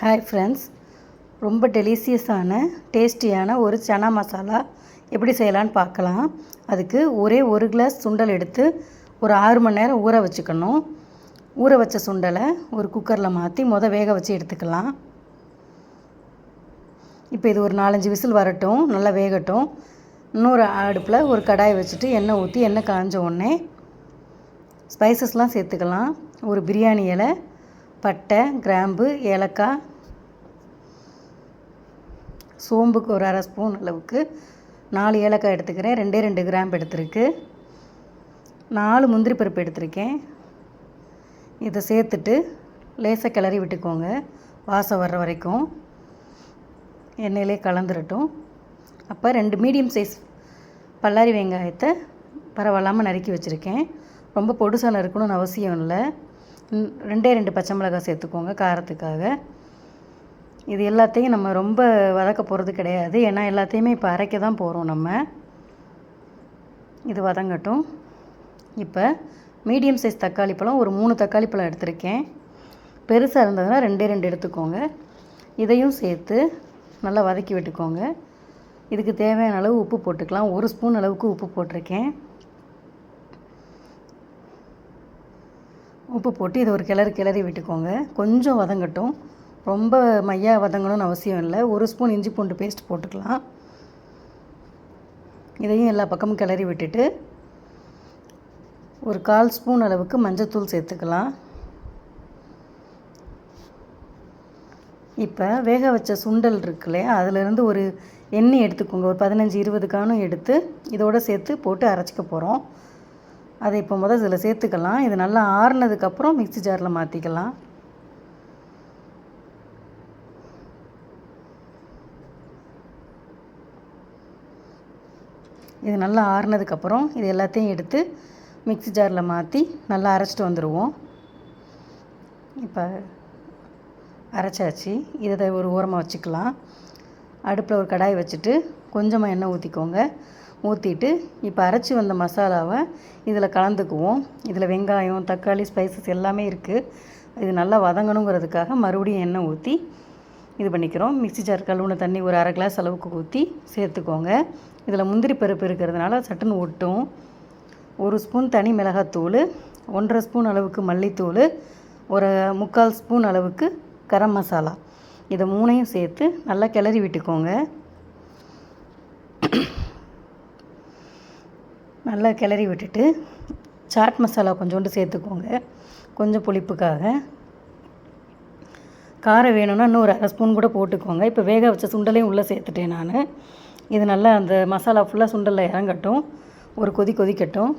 Hi friends ரொம்ப டெலிசியஸான டேஸ்டியான ஒரு சனா மசாலா எப்படி செய்யலான்னு பார்க்கலாம். அதுக்கு ஒரே ஒரு கிளாஸ் சுண்டல் எடுத்து ஒரு ஆறு மணி நேரம் ஊற வச்சுக்கணும். ஊற வச்ச சுண்டலை ஒரு குக்கரில் மாற்றி மொதல் வேக வச்சு எடுத்துக்கலாம். இப்போ இது ஒரு நாலஞ்சு விசில் வரட்டும் நல்லா வேகட்டும். இன்னொரு அடுப்பில் ஒரு கடாய் வச்சுட்டு எண்ணெய் ஊற்றி எண்ணெய் காஞ்ச உடனே ஸ்பைசஸ்லாம் சேர்த்துக்கலாம். ஒரு பிரியாணி இலை பட்டை கிராம்பு ஏலக்காய் சோம்புக்கு ஒரு அரை ஸ்பூன் அளவுக்கு நாலு ஏலக்காய் எடுத்துக்கிறேன். ரெண்டே ரெண்டு கிராம்பு எடுத்துருக்கு. நாலு முந்திரி பருப்பு எடுத்திருக்கேன். இதை சேர்த்துட்டு லேசாக கிளறி விட்டுக்கோங்க. வாசம் வர்ற வரைக்கும். எண்ணெயிலே கலந்துரட்டும். அப்போ ரெண்டு மீடியம் சைஸ் பல்லாரி வெங்காயத்தை பரவாயில்லாமல் நறுக்கி வச்சுருக்கேன். ரொம்ப பொடுசாக நறுக்கணும்னு அவசியம் இல்லை. ரெண்டே ரெண்டு பச்சை மிளகாய் சேர்த்துக்கோங்க காரத்துக்காக. இது எல்லாத்தையும் நம்ம ரொம்ப வதக்க போகிறது கிடையாது. ஏன்னா எல்லாத்தையுமே இப்போ அரைக்க தான் போகிறோம் நம்ம. இது வதங்கட்டும். இப்போ மீடியம் சைஸ் தக்காளி பழம் ஒரு மூணு தக்காளி பழம் எடுத்திருக்கேன். பெருசாக இருந்ததுன்னா ரெண்டே ரெண்டு எடுத்துக்கோங்க. இதையும் சேர்த்து நல்லா வதக்கி விட்டுக்கோங்க. இதுக்கு தேவையான அளவு உப்பு போட்டுக்கலாம். ஒரு ஸ்பூன் அளவுக்கு உப்பு போட்டிருக்கேன். உப்பு போட்டு இதை ஒரு கிளறு கிளறி விட்டுக்கோங்க. கொஞ்சம் வதங்கட்டும். ரொம்ப மையாக வதங்கணும்னு அவசியம் இல்லை. ஒரு ஸ்பூன் இஞ்சி பூண்டு பேஸ்ட் போட்டுக்கலாம். இதையும் எல்லா பக்கமும் கிளறி விட்டுட்டு ஒரு கால் ஸ்பூன் அளவுக்கு மஞ்சத்தூள் சேர்த்துக்கலாம். இப்போ வேக வச்ச சுண்டல் இருக்கு இல்லையா அதிலிருந்து ஒரு எண்ணெய் எடுத்துக்கோங்க. ஒரு பதினஞ்சு இருபது காணும் எடுத்து இதோட சேர்த்து போட்டு அரைச்சிக்க போகிறோம் அதை இப்போ முதல் இதில் சேர்த்துக்கலாம். இது நல்லா ஆறுனதுக்கப்புறம் மிக்ஸி ஜாரில் மாற்றிக்கலாம் இது நல்லா ஆறுனதுக்கப்புறம் இது எல்லாத்தையும் எடுத்து மிக்ஸி ஜாரில் மாற்றி நல்லா அரைச்சிட்டு வந்துடுவோம் இப்போ அரைச்சாச்சு. இதை ஒரு ஓரமாக வச்சுக்கலாம். அடுப்பில் ஒரு கடாய் வச்சுட்டு கொஞ்சமாக எண்ணெய் ஊற்றிக்கோங்க ஊற்றிட்டு இப்போ அரைச்சி வந்த மசாலாவை இதில் கலந்துக்குவோம். இதில் வெங்காயம் தக்காளி ஸ்பைசஸ் எல்லாமே இருக்குது இது நல்லா வதங்கணுங்கிறதுக்காக மறுபடியும் எண்ணெய் ஊற்றி இது பண்ணிக்கிறோம். மிக்ஸி ஜார் கழுவுன தண்ணி ஒரு அரை கிளாஸ் அளவுக்கு ஊற்றி சேர்த்துக்கோங்க. இதில் முந்திரி பருப்பு இருக்கிறதுனால சட்டுன்னு ஒட்டும். ஒரு ஸ்பூன் தனி மிளகாத்தூள் ஒன்றரை ஸ்பூன் அளவுக்கு மல்லித்தூள் ஒரு முக்கால் ஸ்பூன் அளவுக்கு கரம் மசாலா. இதை மூணையும் சேர்த்து நல்லா கிளறி விட்டுக்கோங்க. நல்லா கிளறி விட்டுட்டு சாட் மசாலா கொஞ்சோண்டு சேர்த்துக்கோங்க. கொஞ்சம் புளிப்புக்காக. காரம் வேணும்னா இன்னும் ஒரு அரை ஸ்பூன் கூட போட்டுக்கோங்க. இப்போ வேக வச்ச சுண்டலையும் உள்ளே சேர்த்துட்டேன் நான். இது நல்லா அந்த மசாலா ஃபுல்லாக சுண்டலில் இறங்கட்டும். ஒரு கொதி கொதிக்கட்டும்.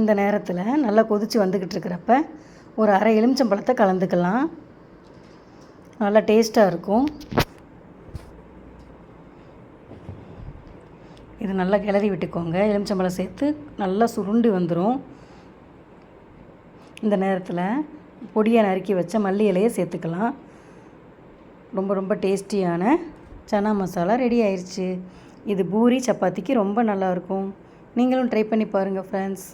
இந்த நேரத்தில் நல்லா கொதித்து வந்துக்கிட்டு இருக்கிறப்ப ஒரு அரை எலுமிச்சம்பழத்தை கலந்துக்கலாம். நல்லா டேஸ்ட்டாக இருக்கும். இது நல்லா கிளறி விட்டுக்கோங்க. எலுமிச்சம்பழம் சேர்த்து நல்லா சுருண்டு வந்துடும் இந்த நேரத்தில் பொடியை நறுக்கி வச்ச மல்லி இலையை சேர்த்துக்கலாம். ரொம்ப ரொம்ப டேஸ்டியான சனா மசாலா ரெடி ஆயிடுச்சு இது பூரி சப்பாத்திக்கு ரொம்ப நல்லாயிருக்கும் நீங்களும் ட்ரை பண்ணி பாருங்கள் ஃப்ரெண்ட்ஸ்